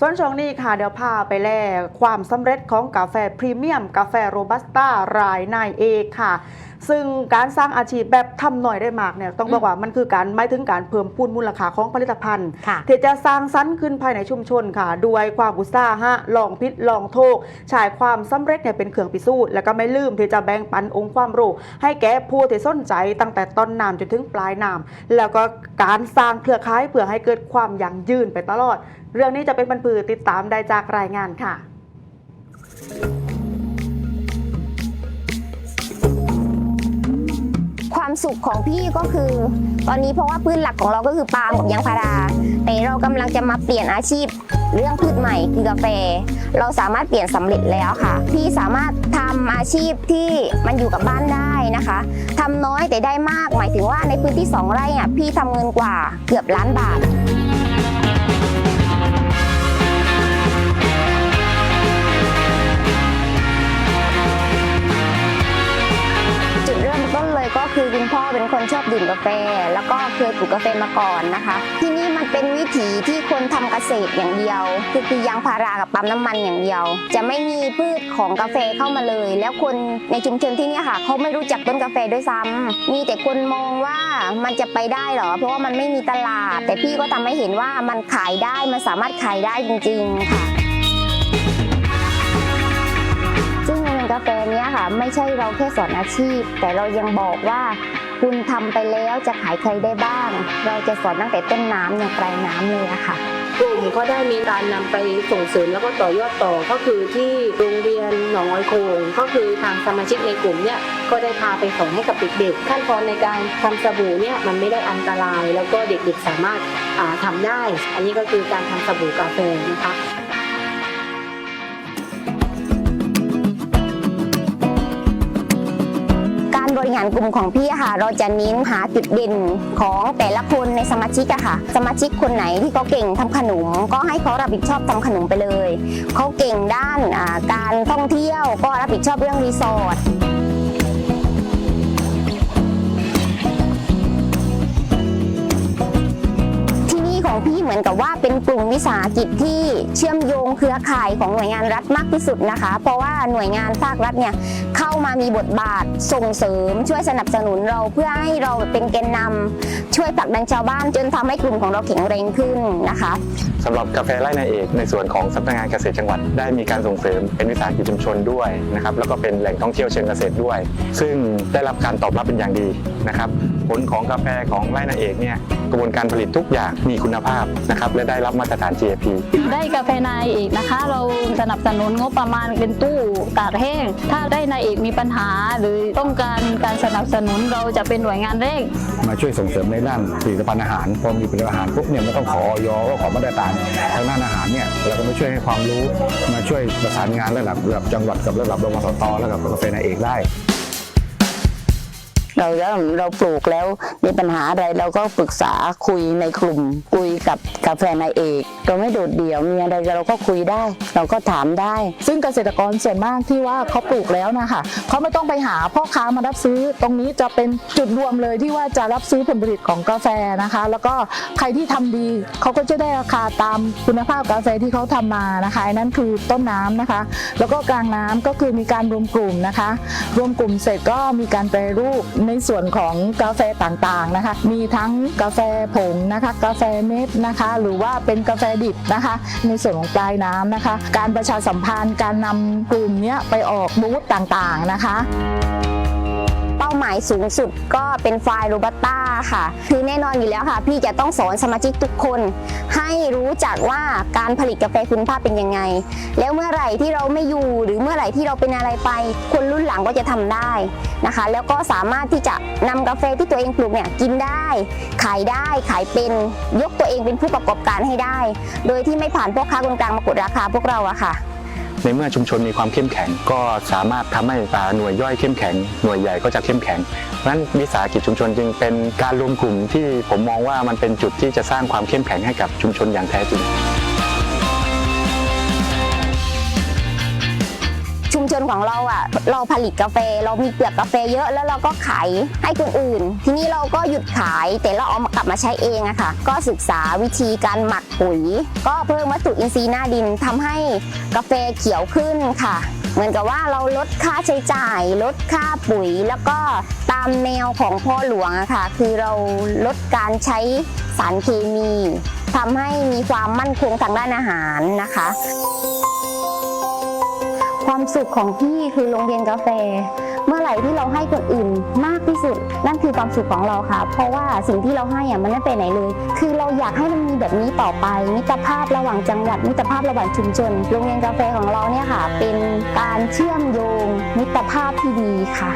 ส่วนช่วงนี้ค่ะเดี๋ยวพาไปแลความสำเร็จของกาแฟพรีเมียม กาแฟโรบัสต้ารายนายเอกค่ะ ซึ่งการสร้างอาชีพแบบทำหน่อยได้มากเนี่ยต้องบอกว่ามันคือการหมายถึงการเพิ่มพูนมูลค่าของผลิตภัณฑ์ค่ะที่จะสร้างสรรค์ขึ้นภายในชุมชนค่ะด้วยความอุตสาหะลองพิษลองโทษฉายความสำเร็จเนี่ยเป็นเครื่องพิสูจน์และก็ไม่ลืมที่จะแบ่งปันองค์ความรู้ให้แก่ผู้ที่สนใจตั้งแต่ต้นน้ำจนถึงปลายน้ำแล้วก็การสร้างเครือข่ายเพื่อให้เกิดความยั่งยืนไปตลอด เรื่องนี้จะเป็นบรรพือติดตามได้จากรายงานค่ะความสุขของพี่ก็คือ ตอนนี้เพราะว่าพืชหลักของเราก็คือปาล์มกับยางพารา แต่เรากำลังจะมาเปลี่ยนอาชีพ เรื่องพืชใหม่คือกาแฟ เราสามารถเปลี่ยนสำเร็จแล้วค่ะ พี่สามารถทำอาชีพที่มันอยู่กับบ้านได้นะคะทำน้อยแต่ได้มากหมายถึงว่าในพื้นที่สองไร่อะพี่ทำเงินกว่าเกือบล้านบาท เป็นคนชอบดื่มกาแฟ แล้วก็เคยปลูกกาแฟมาก่อนนะคะ ที่นี่มันเป็นวิถีที่คนทำเกษตรอย่างเดียว คือคือยางพารากับปั๊มน้ำมันอย่างเดียว จะไม่มีพืชของกาแฟเข้ามาเลย แล้วคนในชุมชนที่นี่ค่ะเขาไม่รู้จักต้นกาแฟด้วยซ้ำมีแต่คนมองว่ามันจะไปได้เหรอ เพราะว่ามันไม่มีตลาด แต่พี่ก็ทำให้เห็นว่ามันขายได้มันสามารถขายได้จริง ๆ ค่ะ กาแฟเนี้ยค่ะ ไม่ใช่เราแค่สอนอาชีพ แต่เรายังบอกว่า คุณทำไปแล้วจะขายใครได้บ้าง เราจะสอนตั้งแต่ต้นน้ำยันปลายน้ำเลยอะค่ะกลุ่มก็ได้มีการนำไปส่งเสริมแล้วก็ต่อยอดต่อก็คือที่โรงเรียนหนองอ้อยโคงก็คือทางสมาชิกในกลุ่มเนี่ยก็ได้พาไปสอนให้กับเด็กๆขั้นตอนในการทำสบู่เนี่ยมันไม่ได้อันตราย แล้วก็เด็กๆสามารถอ่าทำได้ อันนี้ก็คือการทำสบู่กาแฟนะคะ บริหารกลุ่มของพี่อะค่ะ เราจะเน้นหาจุดเด่นของแต่ละคนในสมาชิกอะค่ะ สมาชิกคนไหนที่เขาเก่งทำขนม ก็ให้เขารับผิดชอบทำขนมไปเลย เขาเก่งด้านการท่องเที่ยวก็รับผิดชอบเรื่องรีสอร์ท ที่นี่ของพี่เหมือนกับว่าเป็นกลุ่มวิสาหกิจที่เชื่อมโยงเครือข่ายของหน่วยงานรัฐมากที่สุดนะคะ เพราะว่าหน่วยงานภาครัฐเนี่ยเข้ามามีบทบาทส่งเสริม ช่วยสนับสนุนเราเพื่อให้เราเป็นแกนนำช่วยผลักดันชาวบ้านจนทำให้กลุ่มของเราแข็งแรงขึ้นนะคะสำหรับกาแฟไร่นายเอกในส่วนของสำนักงานเกษตรจังหวัดได้มีการส่งเสริมเป็นวิสาหกิจชุมชนด้วยนะครับแล้วก็เป็นแหล่งท่องเที่ยวเชิงเกษตรด้วย ซึ่งได้รับการตอบรับเป็นอย่างดีนะครับผลของกาแฟของไร่นายเอกเนี่ยกระบวนการผลิตทุกอย่างมีคุณภาพภาพนะครับและได้รับมาตรฐาน GAP ได้กาแฟนายเอกนะคะ เราสนับสนุนงบประมาณเป็นตู้ตากแห้ง ถ้าได้นายเอกมีปัญหา หรือต้องการการสนับสนุนเราจะเป็นหน่วยงานแรกมาช่วยส่งเสริมในด้านผลิตภัณฑ์อาหารพอมีผลิตภัณฑ์อาหารปุ๊บเนี่ยไม่ต้องขอออยก็ขอมาตรฐานทางด้านอาหารเนี่ยเราก็มาช่วยให้ความรู้มาช่วยประสานงานระดับระดับจังหวัดกับระดับรมสตระดับกาแฟนายเอกได้ เราเริ่มเราปลูกแล้วมีปัญหาอะไรเราก็ปรึกษาคุยในกลุ่ม คุยกับกาแฟนายเอกเราไม่โดดเดี่ยวมีอะไรเราก็คุยได้ เราก็ถามได้ ซึ่งเกษตรกรส่วนมากที่ว่าเขาปลูกแล้วนะคะเขาไม่ต้องไปหาพ่อค้ามารับซื้อ ตรงนี้จะเป็นจุดรวมเลยที่ว่าจะรับซื้อผลผลิตของกาแฟนะคะ แล้วก็ใครที่ทำดีเขาก็จะได้ราคาตามคุณภาพกาแฟที่เขาทำมานะคะนนั้นคือต้นน้ำนะคะ แล้วก็กลางน้ำก็คือมีการรวมกลุ่มนะคะ รวมกลุ่มเสร็จก็มีการแปรรูปในส่วนของกาแฟต่างๆนะคะ มีทั้งกาแฟผงนะคะ กาแฟเม็ดนะคะ หรือว่าเป็นกาแฟดิบนะคะ ในส่วนของปลายน้ำนะคะ การประชาสัมพันธ์การนำกลุ่มเนี้ยไปออกบูธต่างๆนะคะ เป้าหมายสูงสุดก็เป็นไฟล์โรบัต้า ค่ะ คือแน่นอนอยู่แล้วค่ะ พี่จะต้องสอนสมาชิกทุกคน ให้รู้จักว่าการผลิตกาแฟคุณภาพเป็นยังไง แล้วเมื่อไหร่ที่เราไม่อยู่หรือเมื่อไหร่ที่เราเป็นอะไรไป คนรุ่นหลังก็จะทำได้นะคะ แล้วก็สามารถที่จะนำกาแฟที่ตัวเองปลูกเนี่ยกินได้ ขายได้ขายเป็นยกตัวเองเป็นผู้ประกอบการให้ได้ โดยที่ไม่ผ่านพ่อค้าคนกลางมากดราคาพวกเราอะค่ะ ในเมื่อชุมชนมีความเข้มแข็ง ก็สามารถทำให้หน่วยย่อยเข้มแข็ง หน่วยใหญ่ก็จะเข้มแข็งเพราะฉะนั้นวิสาหกิจชุมชนจึงเป็นการรวมกลุ่มที่ผมมองว่ามันเป็นจุดที่จะสร้างความเข้มแข็งให้กับชุมชนอย่างแท้จริง ชุมชนของเราอะ เราผลิตกาแฟเรามีเปลือกกาแฟเยอะแล้วเราก็ขายให้คนอื่น ทีนี้เราก็หยุดขายแต่เราเอามากลับมาใช้เองอะค่ะ ก็ศึกษาวิธีการหมักปุ๋ย ก็เพิ่มวัตถุอินทรีย์หน้าดินทำให้กาแฟเขียวขึ้นค่ะ เหมือนกับว่าเราลดค่าใช้จ่าย ลดค่าปุ๋ย แล้วก็ตามแนวของพ่อหลวงอะค่ะ คือเราลดการใช้สารเคมีทำให้มีความมั่นคงทางด้านอาหารนะคะ ความสุขของพี่คือโรงเรียนกาแฟ เมื่อไหร่ที่เราให้คนอื่นมากที่สุด นั่นคือความสุขของเราค่ะ เพราะว่าสิ่งที่เราให้อะมันไม่ไปไหนเลย คือเราอยากให้มันมีแบบนี้ต่อไป มิตรภาพระหว่างจังหวัด มิตรภาพระหว่างชุมชน โรงเรียนกาแฟของเราเนี่ยค่ะ เป็นการเชื่อมโยงมิตรภาพที่ดีค่ะ